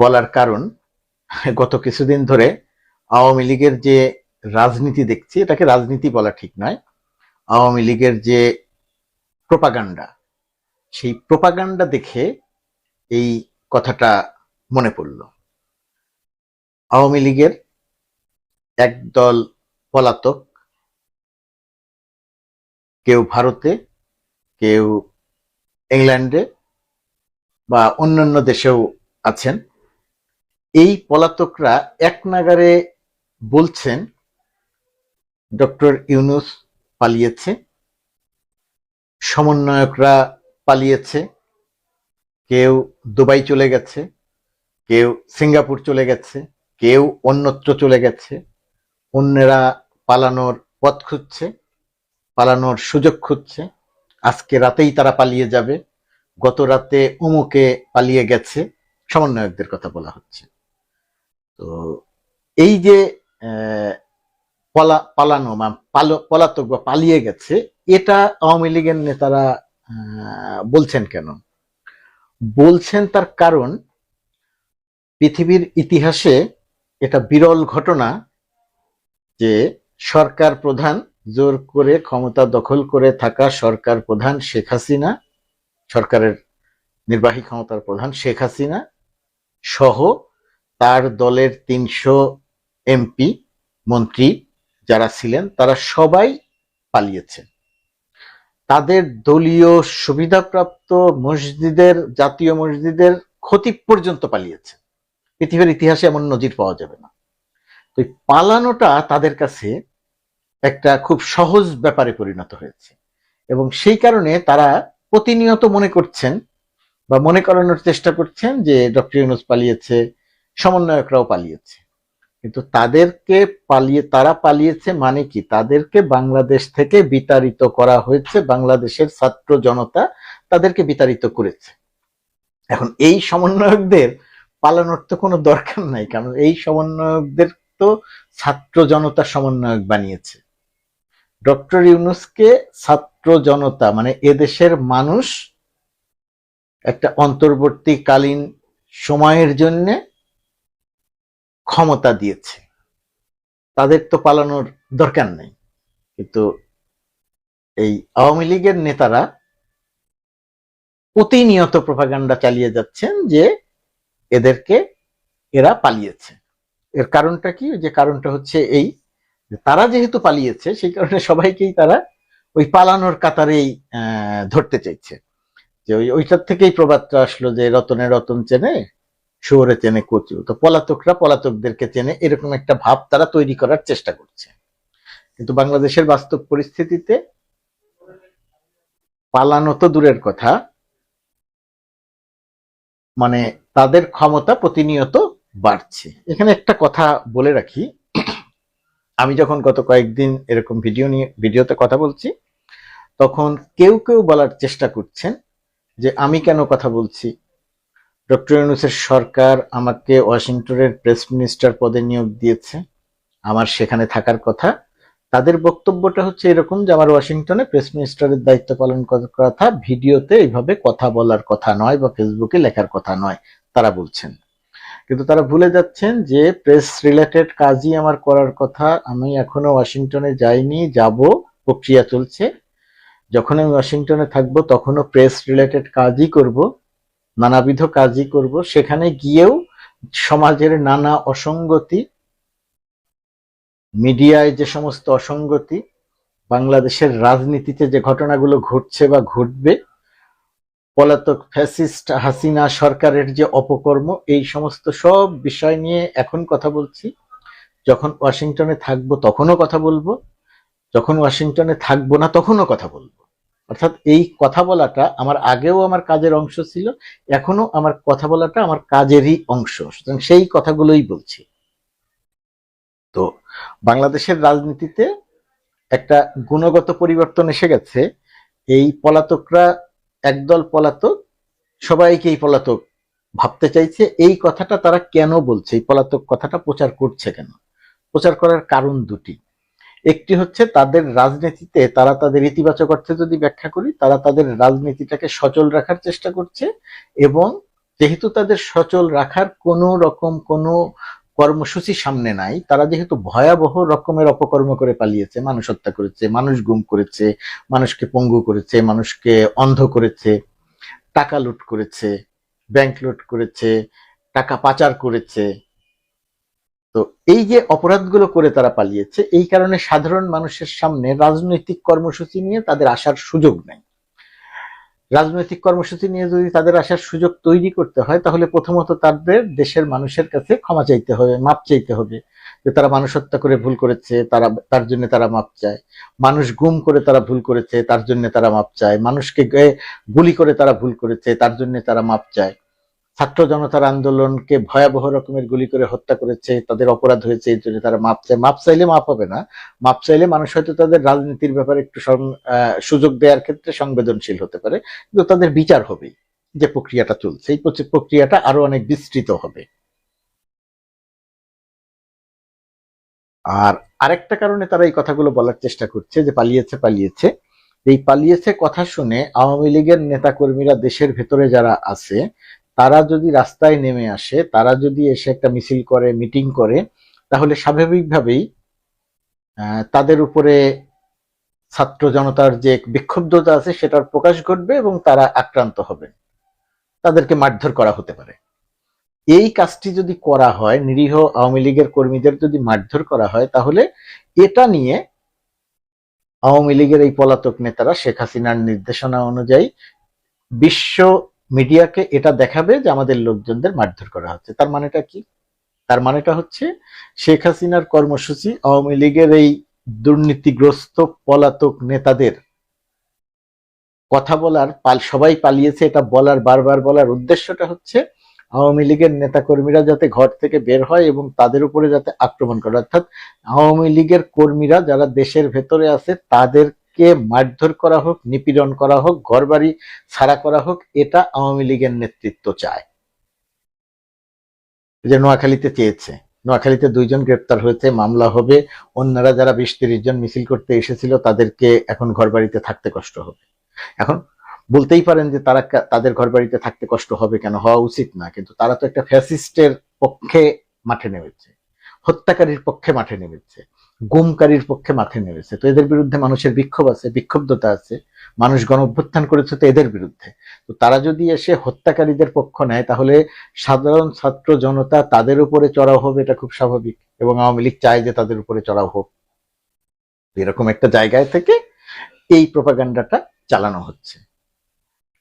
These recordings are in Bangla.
বলার কারণ, গত কিছুদিন ধরে আওয়ামী লীগের যে রাজনীতি দেখছি, এটাকে রাজনীতি বলা ঠিক নয়। আওয়ামী লীগের যে প্রোপাগান্ডা, সেই প্রোপাগান্ডা দেখে এই কথাটা মনে পড়ল। আওয়ামী লীগের একদল পলাতক, কেউ ভারতে, কেউ ইংল্যান্ডে বা অন্যান্য দেশেও আছেন। এই পলাতকরা এক নাগারে বলছেন, ডক্টর ইউনুস পালিয়েছে, সমন্বয়করা পালিয়েছে, কেউ দুবাই চলে গেছে, কেউ সিঙ্গাপুর চলে গেছে, কেউ অন্যত্র চলে গেছে, অন্যেরা পালানোর পথ খুঁজছে, পালানোর সুযোগ খুঁজছে, আজকে রাতেই তারা পালিয়ে যাবে, গত রাতে অমুকে পালিয়ে গেছে, সমন্বয়কদের কথা বলা হচ্ছে। তো এই যে পলা, পালানো বা পাল- পলাতক বা পালিয়ে গেছে, এটা আওয়ামী লীগের নেতারা বলছেন কেন? বলছেন তার কারণ, পৃথিবীর ইতিহাসে এটা বিরল ঘটনা যে, সরকার প্রধান জোর করে ক্ষমতা দখল করে থাকা সরকার প্রধান শেখ হাসিনা, সরকারের নির্বাহী ক্ষমতার প্রধান শেখ হাসিনা সহ তার দলের তিনশো এমপি মন্ত্রী যারা ছিলেন, তারা সবাই পালিয়েছেন তাদের দলীয় সুবিধাপ্রাপ্ত মসজিদের, জাতীয় মসজিদের ক্ষতি পর্যন্ত পালিয়েছে। পৃথিবীর ইতিহাসে এমন নজির পাওয়া যাবে না। তো পালানোটা তাদের কাছে একটা খুব সহজ ব্যাপারে পরিণত হয়েছে। এবং সেই কারণে তারা প্রতিনিয়ত মনে করছেন বা মনে করানোর চেষ্টা করছেন যে ডক্টর ইউনুস পালিয়েছে সমন্বয়করাও পালিয়েছে। কিন্তু তাদেরকে পালিয়ে, তারা পালিয়েছে মানে কি? তাদেরকে বাংলাদেশ থেকে বিতাড়িত করা হয়েছে, বাংলাদেশের ছাত্র জনতা তাদেরকে বিতাড়িত করেছে। এখন এই সমন্বয়কদের পালানোর তো কোনো দরকার নাই, কারণ এই সমন্বয়কদের তো ছাত্র জনতা সমন্বয়ক বানিয়েছে। ডক্টর ইউনুসকে ছাত্র জনতা মানে এদেশের মানুষ একটা অন্তর্বর্তীকালীন সময়ের জন্য ক্ষমতা দিয়েছে। তাদের তো পালানোর দরকার নেই। কিন্তু এই আওয়ামী লীগের নেতারা প্রতিনিয়ত প্রপাগান্ডা চালিয়ে যাচ্ছেন যে এদেরকে এরা পালিয়েছে। এর কারণটা কি? যে কারণটা হচ্ছে এই তারা যেহেতু পালিয়েছে, সেই কারণে সবাইকেই তারা ওই পালানোর কাতারেই ধরতে চাইছে। যে ওই, ওইটার থেকেই প্রবাদটা আসলো যে রতনে রতন চেনে শুয়োরে চেনে কচু। তো পলাতকরা পলাতকদেরকে চেনে এরকম একটা ভাব তারা তৈরি করার চেষ্টা করছে। কিন্তু বাংলাদেশের বাস্তব পরিস্থিতিতে পালানো তো দূরের কথা। মানে তাদের ক্ষমতা প্রতিনিয়ত বাড়ছে। এখানে একটা কথা বলে রাখি। আমি যখন গত কয়েকদিন এরকম ভিডিও নিয়ে, ভিডিওতে কথা বলছি, তখন কেউ কেউ বলার চেষ্টা করছেন যে আমি কেন কথা বলছি? ডক্টর ইউনুসের সরকার আমাকে ওয়াশিংটনের প্রেস মিনিস্টার পদে নিয়োগ দিয়েছে। আমার সেখানে থাকার কথা। তাদের বক্তব্যটা হচ্ছে এরকম যে আমার ওয়াশিংটনে প্রেস মিনিস্টারের দায়িত্ব পালন করার কথা ভিডিওতে এইভাবে কথা বলার কথা নয় বা ফেসবুকে লেখার কথা নয়, তারা বলছেন। কিন্তু তারা ভুলে যাচ্ছেন যে প্রেস রিলেটেড কাজই আমার করার কথা। আমি এখনও ওয়াশিংটনে যাইনি, যাব, প্রক্রিয়া চলছে। যখন আমি ওয়াশিংটনে থাকব তখনও প্রেস রিলেটেড কাজই করব। নানাবিধ কাজই করব। সেখানে গিয়েও সমাজের নানা অসঙ্গতি, মিডিয়ায় যে সমস্ত অসঙ্গতি, বাংলাদেশের রাজনীতিতে যে ঘটনাগুলো ঘটছে বা ঘটবে, পলাতক ফ্যাসিস্ট হাসিনা সরকারের যে অপকর্ম, এই সমস্ত সব বিষয় নিয়ে এখন কথা বলছি। যখন ওয়াশিংটনে থাকব তখনও কথা বলব, যখন ওয়াশিংটনে থাকব না তখনও কথা বলব। অর্থাৎ এই কথা বলাটা আমার আগেও আমার কাজের অংশ ছিল, এখনও আমার কথা বলাটা আমার কাজেরই অংশ। সুতরাং সেই কথাগুলোই বলছি। তো বাংলাদেশের রাজনীতিতে একটা গুণগত পরিবর্তন এসে গেছে। এই পলাতকরা একদল পলাতক সবাইকেই পলাতক ভাবতে চাইছে, এই কথাটা তারা কেন বলছে? এই পলাতক কথাটা প্রচার করছে কেন? প্রচার করার কারণ দুটি। একটি হচ্ছে তাদের রাজনীতিতে তারা তাদের ইতিবাচক অর্থে যদি ব্যাখ্যা করি, তারা তাদের রাজনীতিটাকে সচল রাখার চেষ্টা করছে এবং যেহেতু তাদের সচল রাখার কোনো রকম কোনো কর্মসূচি সামনে নাই, তারা যেহেতু ভয়াবহ রকমের অপকর্ম করে পালিয়েছে, মানুষ হত্যা করেছে, মানুষ গুম করেছে, মানুষকে পঙ্গু করেছে, মানুষকে অন্ধ করেছে, টাকা লুট করেছে ব্যাংক লুট করেছে, টাকা পাচার করেছে তো এই যে অপরাধগুলো করে তারা পালিয়েছে, এই কারণে সাধারণ মানুষের সামনে রাজনৈতিক কর্মসূচি নিয়ে তাদের আসার সুযোগ নেই। রাজনৈতিক কর্মসূচি নিয়ে যদি তাদের আসার সুযোগ তৈরি করতে হয়, তাহলে প্রথমত তাদের দেশের মানুষের কাছে ক্ষমা চাইতে হবে, মাপ চাইতে হবে যে তারা মানুষ হত্যা করে ভুল করেছে, তারা, তার জন্য তারা মাপ চায়। মানুষ গুম করে তারা ভুল করেছে, তার জন্য তারা মাপ চায়। মানুষকে গুলি করে তারা ভুল করেছে, তার জন্য তারা মাপ চায়। ছাত্র জনতার আন্দোলনকে ভয়াবহ রকমের গুলি করে হত্যা করেছে, তাদের অপরাধ হয়েছে, এই জন্য তারা মাপ চায়। মাপ চাইলে মাপ হবে না। মাপ চাইলে মানুষ হয়তো তাদের রাজনীতির ব্যাপারে একটু সুযোগ দেওয়ার ক্ষেত্রে সংবেদনশীল হতে পারে, কিন্তু তাদের বিচার হবে যে প্রক্রিয়াটা চলছে। এই প্রক্রিয়াটা আরও অনেক বিস্তৃত হবে। আর আরেকটা কারণে তারা এই কথাগুলো বলার চেষ্টা করছে যে পালিয়েছে পালিয়েছে। এই পালিয়েছে কথা শুনে আওয়ামী লীগের নেতাকর্মীরা দেশের ভেতরে যারা আছে তারা যদি রাস্তায় নেমে আসে, তারা যদি এসে একটা মিছিল করে, মিটিং করে, তাহলে স্বাভাবিকভাবেই তাদের উপরে ছাত্র জনতার যে বিক্ষুব্ধতা আছে, সেটার প্রকাশ ঘটবে এবং তারা আক্রান্ত হবে। তাদেরকে মারধর করা হতে পারে। এই কাজটি যদি করা হয়, নিরীহ আওয়ামী লীগের কর্মীদের যদি মারধর করা হয়, তাহলে এটা নিয়ে আওয়ামী লীগের এই পলাতক নেতারা শেখ হাসিনার নির্দেশনা অনুযায়ী বিশ্ব মিডিয়াকে এটা দেখাবে যে আমাদের লোকজনদের মারধর করা হচ্ছে। তার মানেটা কি? তার মানেটা হচ্ছে শেখ হাসিনার কর্মসূচি আওয়ামী লীগের এই দুর্নীতিগ্রস্ত পলাতক নেতাদের কথা বলার পাল সবাই পালিয়েছে, এটা বলার, বারবার বলার উদ্দেশ্যটা হচ্ছে আওয়ামী লীগের নেতাকর্মীরা যাতে ঘর থেকে বের হয় এবং তাদের উপরে যাতে আক্রমণ করে। অর্থাৎ আওয়ামী লীগের কর্মীরা যারা দেশের ভেতরে আছে তাদেরকে মারধর করা হোক, নিপীড়ন করা হোক, ঘরবাড়ি ছাড়া করা হোক, এটা আওয়ামী লীগের নেতৃত্ব চায়। যে নোয়াখালীতে চেয়েছে। নোয়াখালীতে দুইজন গ্রেপ্তার হয়েছে, মামলা হবে। অন্যরা যারা বিশ তিরিশ জন মিছিল করতে এসেছিল, তাদেরকে এখন ঘরবাড়িতে থাকতে কষ্ট হবে। এখন বলতেই পারেন যে তারা কা- তাদের ঘরবাড়িতে থাকতে কষ্ট হবে কেন? হওয়া উচিত না, কিন্তু তারা তো একটা ফ্যাসিস্টের পক্ষে মাঠে নেমেছে। হত্যাকারীর পক্ষে মাঠে নেমেছে। গুমকারীর পক্ষে মাঠে নেমেছে। তো এদের বিরুদ্ধে মানুষের বিক্ষোভ আছে, বিক্ষুব্ধতা আছে, মানুষ গণ অভ্যুত্থান করেছে তো এদের বিরুদ্ধে। তো তারা যদি এসে হত্যাকারীদের পক্ষ নেয়, তাহলে সাধারণ ছাত্র জনতা তাদের উপরে চড়াও হবে, এটা খুব স্বাভাবিক। এবং আওয়ামী লীগ চায় যে তাদের উপরে চড়াও হোক। এরকম একটা জায়গায় থেকে এই প্রপাগান্ডাটা চালানো হচ্ছে।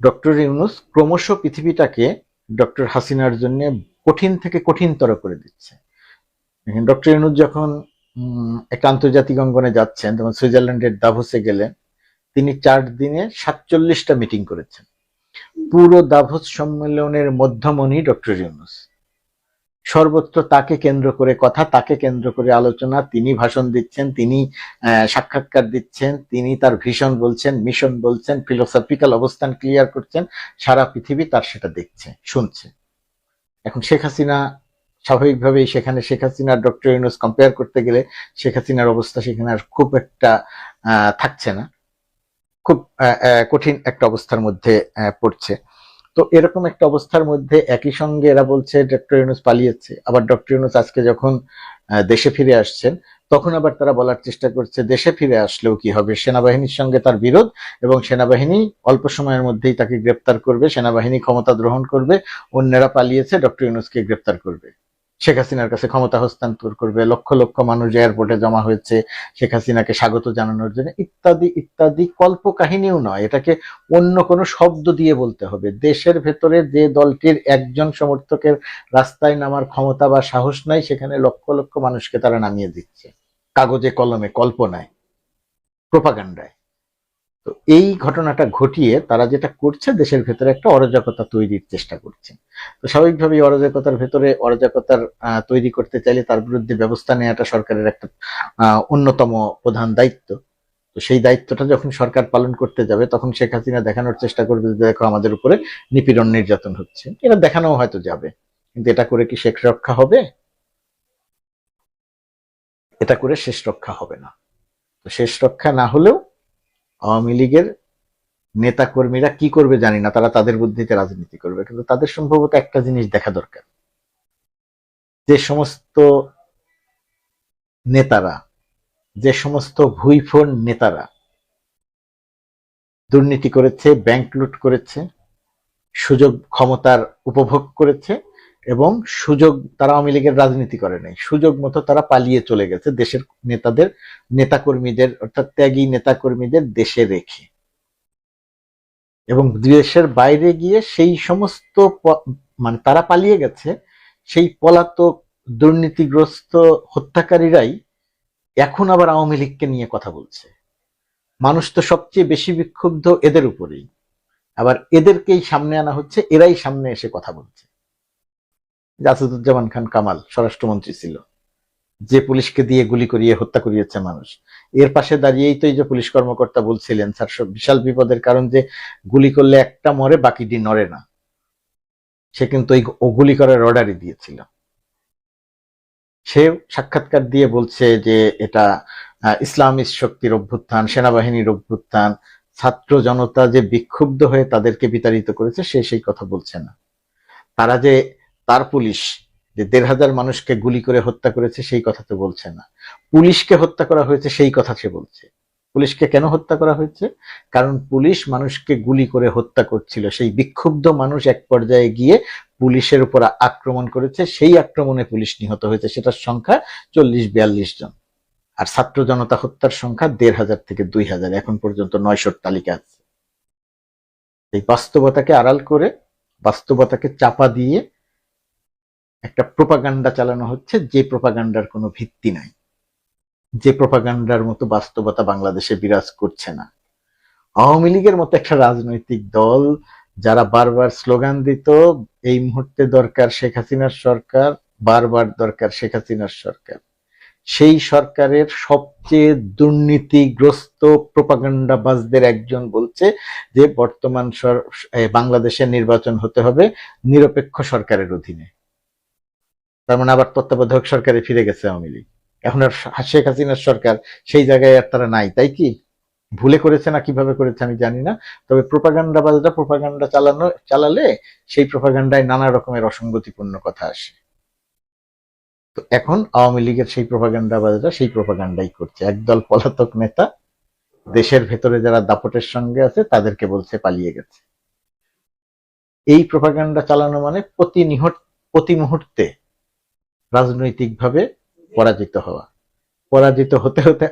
ডক্টর ইউনুস ক্রমশ পৃথিবীটাকে ডক্টর হাসিনার জন্য কঠিন থেকে কঠিনতর করে দিচ্ছে। ডক্টর ইউনুস যখন একটা আন্তর্জাতিক অঙ্গনে যাচ্ছেন, যেমন সুইজারল্যান্ডের দাভোসে গেলেন। তিনি চার দিনে সাতচল্লিশটা মিটিং করেছেন। পুরো দাভোস সম্মেলনের মধ্যমণি ডক্টর ইউনুস। সর্বত্র তাকে কেন্দ্র করে কথা, তাকে কেন্দ্র করে আলোচনা, তিনি ভাষণ দিচ্ছেন, তিনি সাক্ষাৎকার দিচ্ছেন, তিনি তার ভিশন বলছেন, মিশন বলছেন, ফিলোসফিক্যাল অবস্থান ক্লিয়ার করছেন, সারা পৃথিবী তার সেটা দেখছে, শুনছে। এখন শেখ হাসিনা স্বাভাবিকভাবেই সেখানে শেখ হাসিনা, ডক্টর ইউনুস কম্পেয়ার করতে গেলে শেখ হাসিনার অবস্থা সেখানে আর খুব একটা থাকছে না। খুব কঠিন একটা অবস্থার মধ্যে পড়ছে। তো এরকম একটা অবস্থার মধ্যে একই সঙ্গে এরা বলছে, ডক্টর ইউনুস পালিয়েছে। আবার ডক্টর ইউনুস আজকে যখন দেশে ফিরে আসছেন, তখন আবার তারা বলার চেষ্টা করছে, দেশে ফিরে আসলেও কি হবে? সেনাবাহিনীর সঙ্গে তার বিরোধ এবং সেনাবাহিনী অল্প সময়ের মধ্যেই তাকে গ্রেপ্তার করবে, সেনাবাহিনী ক্ষমতা গ্রহণ করবে, অন্যেরা পালিয়েছে, ডক্টর ইউনুসকে গ্রেপ্তার করবে। শেখ হাসিনার কাছে ক্ষমতা হস্তান্তর করবে, লক্ষ লক্ষ মানুষ এয়ারপোর্টে জমা হয়েছে, শেখ হাসিনাকে স্বাগত জানানোর জন্য ইত্যাদি ইত্যাদি কল্প কাহিনীও নয়। এটাকে অন্য কোনো শব্দ দিয়ে বলতে হবে। দেশের ভেতরে যে দলটির একজন সমর্থকের রাস্তায় নামার ক্ষমতা বা সাহস নাই, সেখানে লক্ষ লক্ষ মানুষকে তারা নামিয়ে দিচ্ছে। কাগজে কলমে, কল্পনায়, প্রপাগান্ডায়। তো এই ঘটনাটা ঘটিয়ে তারা যেটা করছে, দেশের ভেতরে একটা অরাজকতা তৈরির চেষ্টা করছে। তো স্বাভাবিকভাবেই অরাজকতার ভেতরে অরাজকতার তৈরি করতে চাইলে তার বিরুদ্ধে ব্যবস্থা নেওয়াটা সরকারের একটা অন্যতম প্রধান দায়িত্ব। তো সেই দায়িত্বটা যখন সরকার পালন করতে যাবে, তখন শেখ হাসিনা দেখানোর চেষ্টা করবে যে দেখো আমাদের উপরে নিপীড়ন নির্যাতন হচ্ছে। এটা দেখানো হয়তো যাবে। কিন্তু এটা করে কি শেখ রক্ষা হবে? এটা করে শেষ রক্ষা হবে না। তো শেষ রক্ষা না হলেও আওয়ামী লীগের নেতা কর্মীরা কি করবে জানি না, তারা তাদের বুদ্ধিতে রাজনীতি করবে, কিন্তু তাদের সম্ভবত একটা জিনিস দেখা দরকার। যে সমস্ত নেতারা, যে সমস্ত ভুইফোন নেতারা দুর্নীতি করেছে, ব্যাংক লুট করেছে, সুযোগ ক্ষমতার উপভোগ করেছে এবং সুযোগ তারা আওয়ামী লীগের রাজনীতি করে নাই। সুযোগ মতো তারা পালিয়ে চলে গেছে দেশের নেতাদের, নেতাকর্মীদের, অর্থাৎ ত্যাগী নেতাকর্মীদের দেশে রেখে। এবং দেশের বাইরে গিয়ে সেই সমস্ত মানে তারা পালিয়ে গেছে, সেই পলাতক, দুর্নীতিগ্রস্ত হত্যাকারীরাই এখন আবার আওয়ামী লীগকে নিয়ে কথা বলছে। মানুষ তো সবচেয়ে বেশি বিক্ষুব্ধ এদের উপরেই। আবার এদেরকেই সামনে আনা হচ্ছে, এরাই সামনে এসে কথা বলছে। আসাদুজ্জামান খান কামাল স্বরাষ্ট্রমন্ত্রী ছিল। যে পুলিশকে দিয়ে গুলি করিয়ে হত্যা করিয়েছে মানুষ। এর পাশে দাঁড়িয়েই তো এই যে পুলিশ কর্মকর্তা বলছিলেন স্যার বিশাল বিপদের কারণ যে গুলি করলে একটা মরে বাকিটি নড়ে না। সে কিন্তু ও গুলি করার অর্ডারই দিয়েছিল। সে সাক্ষাৎকার দিয়ে বলছে যে এটা আহ, ইসলামিস্ট শক্তির অভ্যুত্থান সেনাবাহিনীর অভ্যুত্থান ছাত্র জনতা যে বিক্ষুব্ধ হয়ে তাদেরকে বিতাড়িত করেছে সে সেই কথা বলছে না। তারা যে তার পুলিশ যে দেড় হাজার মানুষকে গুলি করে হত্যা করেছে, সেই কথা তো বলছে না। পুলিশকে হত্যা করা হয়েছে, সেই কথা সে বলছে। পুলিশকে কেন হত্যা করা হয়েছে? কারণ পুলিশ মানুষকে গুলি করে হত্যা করছিল। সেই বিক্ষুব্ধ মানুষ এক পর্যায়ে গিয়ে পুলিশের উপর আক্রমণ করেছে। সেই আক্রমণে পুলিশ নিহত হয়েছে। সেটার সংখ্যা চল্লিশ বিয়াল্লিশ জন। আর ছাত্র জনতা হত্যার সংখ্যা দেড় হাজার থেকে দুই হাজার। এখন পর্যন্ত নয়শোর তালিকা আছে। এই বাস্তবতাকে আড়াল করে, বাস্তবতাকে চাপা দিয়ে একটা প্রোপাগান্ডা চালানো হচ্ছে, যে প্রোপাগান্ডার কোনো ভিত্তি নাই। যে প্রোপাগান্ডার মতো বাস্তবতা বাংলাদেশে বিরাজ করছে না। আওয়ামী লীগের মতো একটা রাজনৈতিক দল যারা বারবার স্লোগান দিত, এই মুহূর্তে দরকার শেখ হাসিনার সরকার, বারবার দরকার শেখ হাসিনার সরকার। সেই সরকারের সবচেয়ে দুর্নীতিগ্রস্ত প্রোপাগান্ডাবাজদের একজন বলছে যে, বর্তমান বাংলাদেশের নির্বাচন হতে হবে নিরপেক্ষ সরকারের অধীনে। তার মানে আবার তত্ত্বাবধায়ক সরকারে ফিরে গেছে আওয়ামী লীগ। এখন আর শেখ হাসিনার সরকার সেই জায়গায় আর তারা নাই, তাই কি? ভুলে করেছে না কীভাবে করেছে আমি জানি না, তবে প্রোপাগান্ডাবাজরা প্রোপাগান্ডা চালানো, চালালে সেই প্রোপাগান্ডায় নানা রকমের অসঙ্গতিপূর্ণ কথা আসে। তো এখন আওয়ামী লীগের সেই প্রোপাগান্ডাবাজরা সেই প্রোপাগান্ডাই করছে। একদল পলাতক নেতা দেশের ভেতরে যারা দাপটের সঙ্গে আছে, তাদেরকে বলছে পালিয়ে গেছে। এই প্রোপাগান্ডা চালানো মানে প্রতি নিহত প্রতি মুহূর্তে রাজনৈতিকভাবে পরাজিত হওয়া। পরাজিত হতে হতে